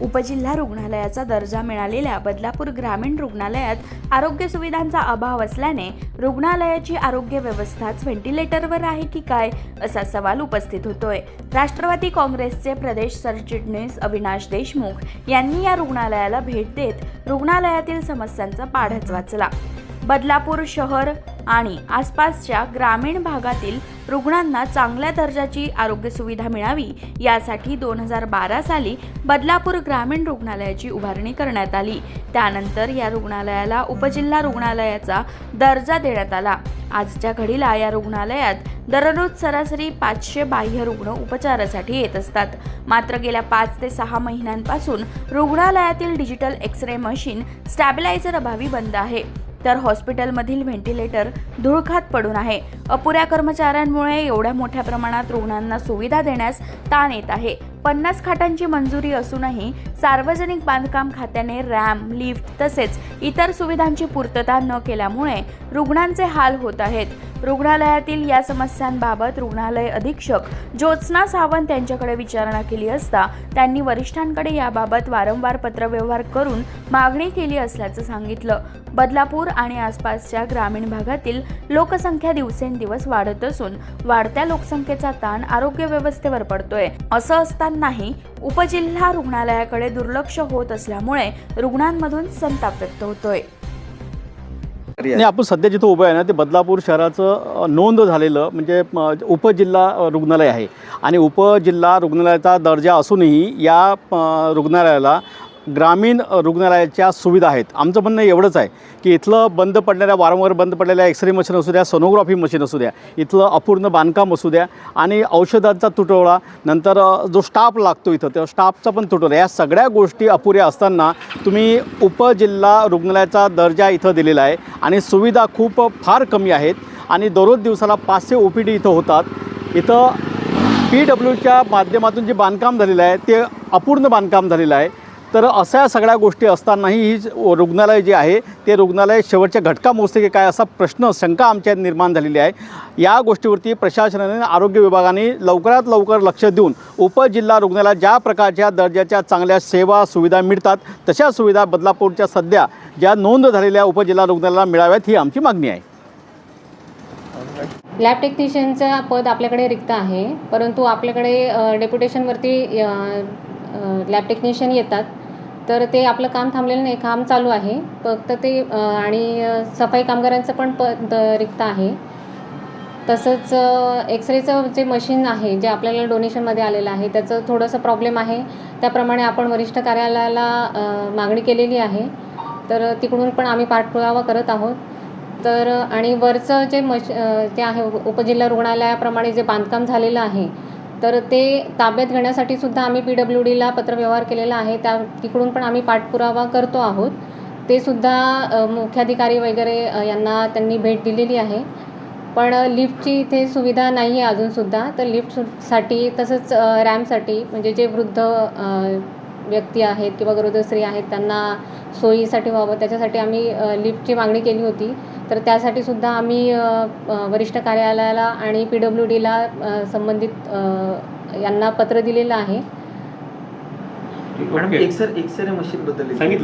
उपजिल्हा रुग्णालयाचा दर्जा मिळालेल्या बदलापूर ग्रामीण रुग्णालयात आरोग्य सुविधांचा अभाव असल्याने रुग्णालयाची आरोग्य व्यवस्थाच व्हेंटिलेटरवर आहे की काय असा सवाल उपस्थित होतोय. राष्ट्रवादी काँग्रेसचे प्रदेश सरचिटणीस अविनाश देशमुख यांनी या रुग्णालयाला भेट देत रुग्णालयातील समस्यांचा पाढच वाचला. बदलापूर शहर आणि आसपासच्या ग्रामीण भागातील रुग्णांना चांगल्या दर्जाची आरोग्य सुविधा मिळावी यासाठी दोन हजार बारा साली बदलापूर ग्रामीण रुग्णालयाची उभारणी करण्यात आली. त्यानंतर या रुग्णालयाला उपजिल्हा रुग्णालयाचा दर्जा देण्यात आला. आजच्या घडीला या रुग्णालयात दररोज सरासरी पाचशे बाह्य रुग्ण उपचारासाठी येत असतात. मात्र गेल्या पाच ते सहा महिन्यांपासून रुग्णालयातील digital X ray machine stabiliser अभावी बंद आहे. तर हॉस्पिटलमधील व्हेंटिलेटर धुळखात पडून आहे. अपुऱ्या कर्मचाऱ्यांमुळे एवढ्या मोठ्या प्रमाणात रुग्णांना सुविधा देण्यास ताण येत आहे. पन्नास खाटांची मंजुरी असूनही सार्वजनिक बांधकाम खात्याने रॅम लिफ्ट तसेच इतर सुविधांची पूर्तता न केल्यामुळे रुग्णांचे हाल होत आहेत. रुग्णालयातील या समस्यांबाबत रुग्णालय अधीक्षक ज्योत्स्ना सावंत यांच्याकडे विचारणा केली असता त्यांनी वरिष्ठांकडे याबाबत वारंवार पत्रव्यवहार करून मागणी केली असल्याचं सांगितलं. बदलापूर आणि आसपासच्या ग्रामीण भागातील लोकसंख्या दिवसेंदिवस वाढत असून वाढत्या लोकसंख्येचा ताण आरोग्य व्यवस्थेवर पडतोय. असं असतानाही उपजिल्हा रुग्णालयाकडे दुर्लक्ष होत असल्यामुळे रुग्णांमधून संताप व्यक्त होतोय. आणि आपण सध्या जिथं उभं आहे ना ते बदलापूर शहराचं नोंद झालेलं म्हणजे उपजिल्हा रुग्णालय आहे. आणि उपजिल्हा रुग्णालयाचा दर्जा असूनही या रुग्णालयाला ग्रामीण रुग्णालयाच्या सुविधा आहेत. आमचं म्हणणं एवढंच आहे की इथलं बंद पडलेल्या वारंवार बंद पडलेल्या एक्सरे मशीन असू द्या सोनोग्राफी मशीन असू द्या इथलं अपूर्ण बांधकाम असू द्या आणि औषधांचा तुटवडा नंतर जो स्टाफ लागतो इथं त्या स्टाफचा पण तुटवडा. या सगळ्या गोष्टी अपुऱ्या असताना तुम्ही उपजिल्हा रुग्णालयाचा दर्जा इथं दिलेला आहे आणि सुविधा खूप फार कमी आहेत आणि दररोज दिवसाला पाचशे ओ पी डी इथं होतात. इथं पी डब्ल्यूच्या माध्यमातून जे बांधकाम झालेलं आहे ते अपूर्ण बांधकाम झालेलं आहे. तर अशा सगळ्या गोष्टी असतानाही ही रुग्णालय जे आहे ते रुग्णालय शेवटच्या घटका मोजते की काय असा प्रश्न शंका आमच्या निर्माण झालेली आहे. या गोष्टीवरती प्रशासनाने आरोग्य विभागाने लवकरात लवकर लक्ष देऊन उपजिल्हा रुग्णालयात ज्या प्रकारच्या दर्जाच्या चांगल्या सेवा सुविधा मिळतात तशा सुविधा बदलापूरच्या सध्या ज्या नोंद झालेल्या उपजिल्हा रुग्णालयाला मिळाव्यात ही आमची मागणी आहे. लॅब टेक्निशियनचं पद आपल्याकडे रिक्त आहे परंतु आपल्याकडे डेप्युटेशनवरती लॅब टेक्निशियन येतात. तर ते आपलं काम थांबलेलं नाही काम चालू आहे. फक्त ते आणि सफाई कामगारांचं पण पद रिक्त आहे. तसंच एक्सरेचं जे मशीन आहे जे आपल्याला डोनेशनमध्ये आलेलं आहे त्याचं थोडंसं प्रॉब्लेम आहे. त्याप्रमाणे आपण वरिष्ठ कार्यालयाला मागणी केलेली आहे. तर तिकडून पण आम्ही पाठपुरावा करत आहोत. तर आणि वरचं जे मश जे आहे उपजिल्हा रुग्णालयाप्रमाणे जे बांधकाम झालेलं आहे तर ते ताब्यात घेण्यासाठी सुद्धा आम्ही पी डब्ल्यू डीला पत्रव्यवहार केलेला आहे. त्या तिकडून पण आम्ही पाठपुरावा करतो आहोत. ते सुद्धा मुख्याधिकारी वगैरे यांना त्यांनी भेट दिलेली आहे. पण लिफ्टची इथे सुविधा नाही आहे अजूनसुद्धा तर लिफ्टसाठी तसंच रॅमसाठी रॅम्पसाठी म्हणजे जे वृद्ध व्यक्ती आहेत किंवा गरोदर स्त्री आहेत त्यांना सोयीसाठी व्हावं त्याच्यासाठी आम्ही लिफ्टची मागणी केली होती. तर त्यासाठी सुद्धा आम्ही वरिष्ठ कार्यालयाला आणि पी डब्ल्यू डीला संबंधित यांना पत्र दिलेलं आहे. मॅडम एक्सर एक्सरे मशीन बद्दल सांगितलं.